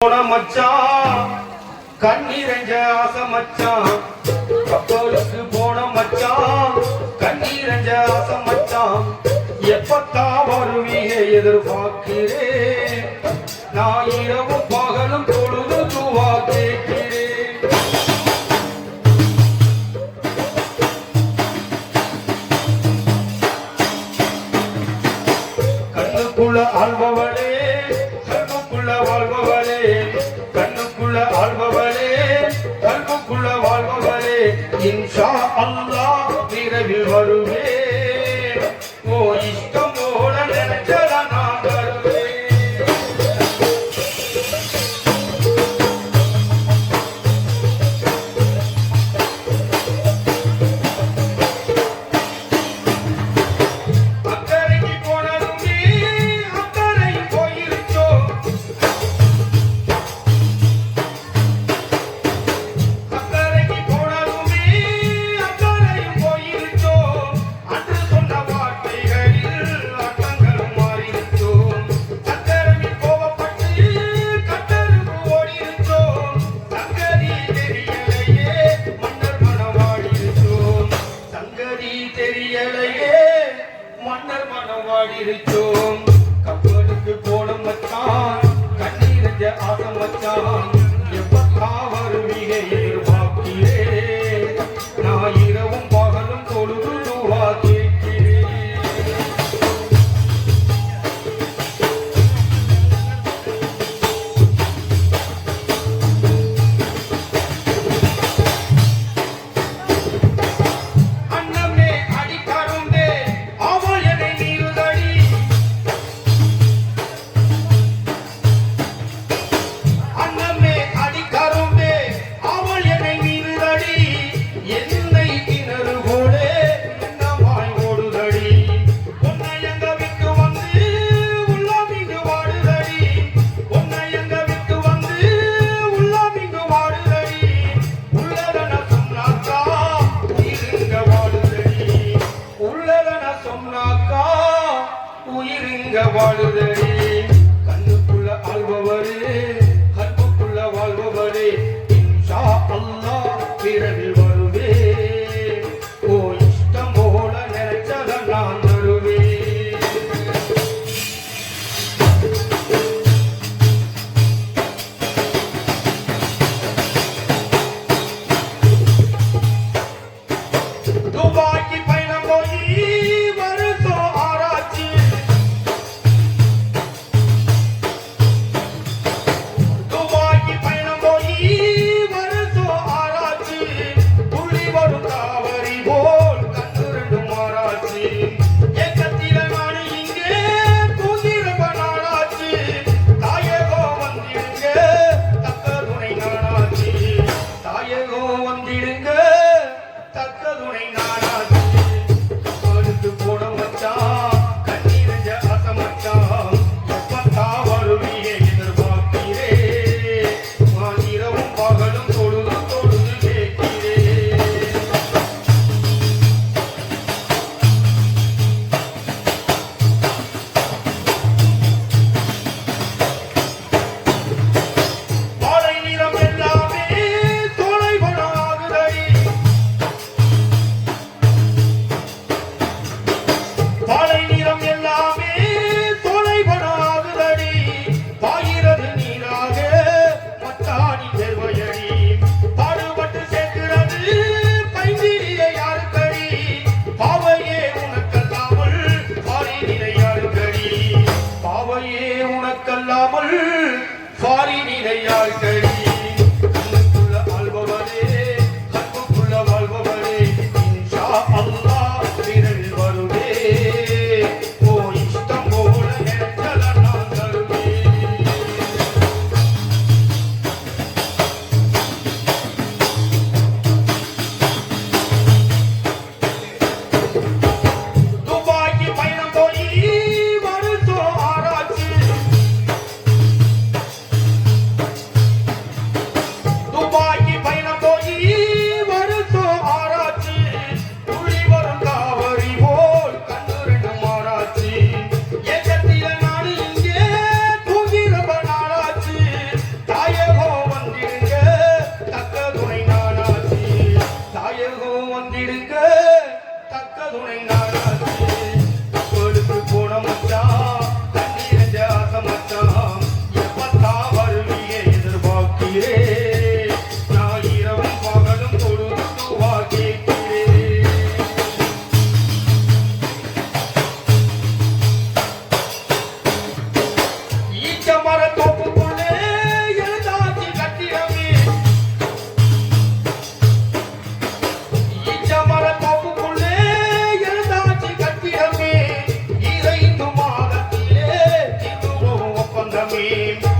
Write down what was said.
போன மச்சான் கண்ணீரஞ்ச ஆசை மச்சான் போன மச்சான் கண்ணீரஞ்ச ஆசை மச்சான் எப்பத்தா வருவீங்க எதிர்பார்க்கிறேன். நான் இரவு பொழுது துவா கேட்கிறேன். கண்ணுக்குள்ள ஆழ்பவளே ইনশাআল্লাহ। அடியலையே மன்னர் மனம் வாடிருச்சோம் கப்பலுக்கு போடும் மச்சான் கண்ணீரஞ்ச ஆசம் மச்சான். வாழுதடி கண்ணுக்குள்ள ஆள்பவரே கற்புக்குள்ள வாழ்பவரே. இன்ஷா அல்லாஹ் பிறவில் I'll yaar you. Halim